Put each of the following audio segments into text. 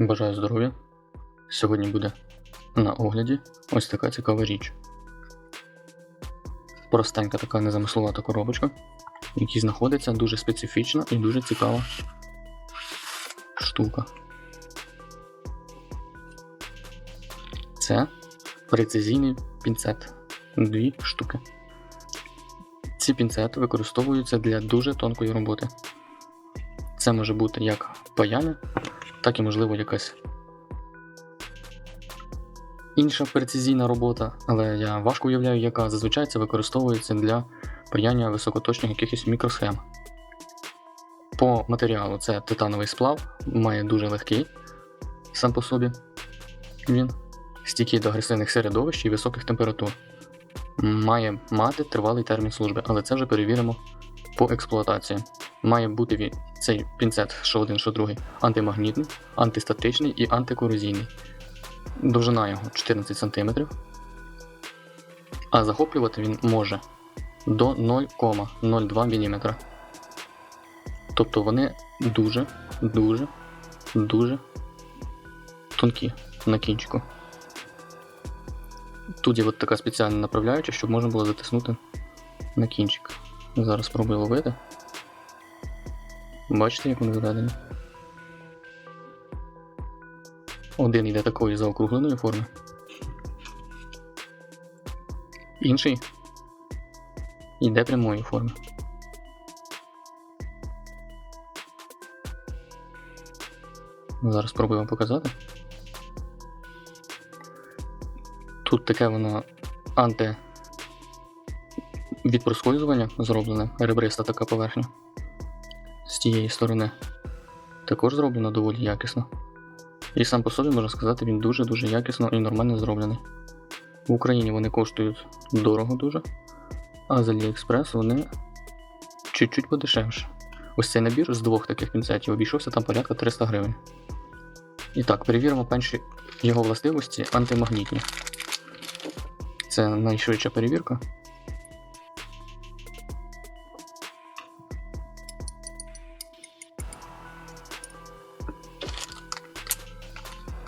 Бажаю здоров'я. Сьогодні буде на огляді ось така цікава річ. Простенька така незамисловата коробочка, в якій знаходиться дуже специфічна і дуже цікава штука. Це прецизійний пінцет. Дві штуки. Ці пінцети використовуються для дуже тонкої роботи. Це може бути як паяльне, так і, можливо, якась інша прецизійна робота, але я важко уявляю, яка зазвичай це використовується для паяння високоточних якихось мікросхем. По матеріалу це титановий сплав, має дуже легкий сам по собі. Він стійкий до агресивних середовищ і високих температур. Має мати тривалий термін служби, але це вже перевіримо по експлуатації. Має бути цей пінцет, що один, що другий, антимагнітний, антистатичний і антикорозійний. Довжина його 14 см. А захоплювати він може до 0,02 мм. Тобто вони дуже, дуже, дуже тонкі на кінчику. Тут є от така спеціальна направляюча, щоб можна було затиснути на кінчик. Зараз спробую ловити. Бачите, як вони заведені? Один йде такої заокругленої форми. Інший йде прямої форми. Зараз спробую вам показати. Тут таке воно анти від зроблене, ребриста така поверхня. З тієї сторони також зроблено доволі якісно. І сам по собі можна сказати, він дуже-дуже якісно і нормально зроблений. В Україні вони коштують дорого дуже, а з AliExpress вони чуть-чуть подешевше. Ось цей набір з двох таких пінцетів обійшовся там порядка 300 гривень. І так, перевіримо перші його властивості антимагнітні. Це найшвидша перевірка.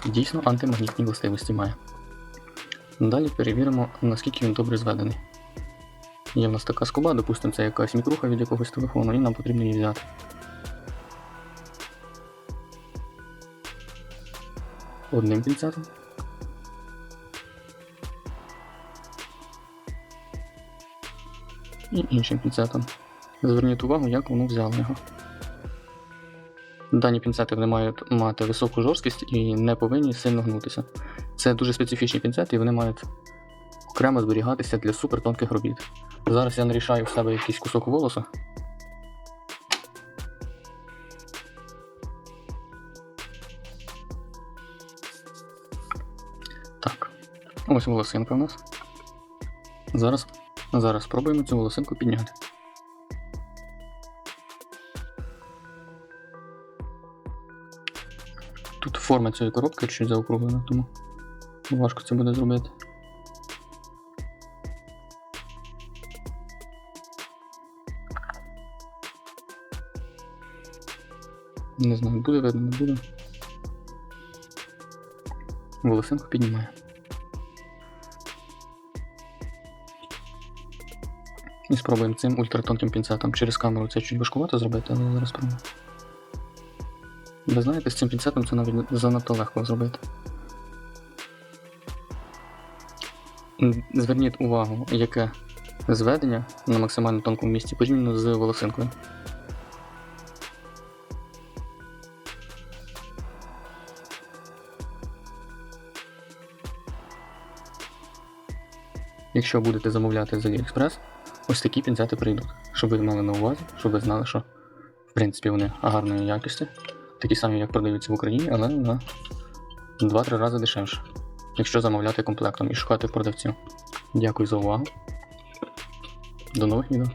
Дійсно антимагнітні властивості має. Далі перевіримо, наскільки він добре зведений. Є в нас така скоба, допустимо, це якась мікруха від якогось телефону, і нам потрібно її взяти. Одним пінцетом. І іншим пінцетом. Зверніть увагу, як воно взяло його. Дані пінцети вони мають мати високу жорсткість і не повинні сильно гнутися. Це дуже специфічні пінцети, і вони мають окремо зберігатися для супертонких робіт. Зараз я нарішаю в себе якийсь кусок волоса. Так, ось волосинка у нас. Зараз, зараз спробуємо цю волосинку підняти. Форма цієї коробки чуть заокруглена, тому важко це буде зробити. Не знаю, буде видно, не буде. Волосинку піднімає. І спробуємо цим ультратонким пінцетом через камеру це чуть важкувато зробити, але зараз спробуємо. Ви знаєте, з цим пінцетом це навіть занадто легко зробити. Зверніть увагу, яке зведення на максимально тонкому місці порівняно з волосинкою. Якщо будете замовляти з AliExpress, ось такі пінцети прийдуть, щоб ви мали на увазі, щоб ви знали, що в принципі вони гарної якості, такі самі, як продаються в Україні, але на 2-3 рази дешевше, якщо замовляти комплектом і шукати продавців. Дякую за увагу. До нових відео.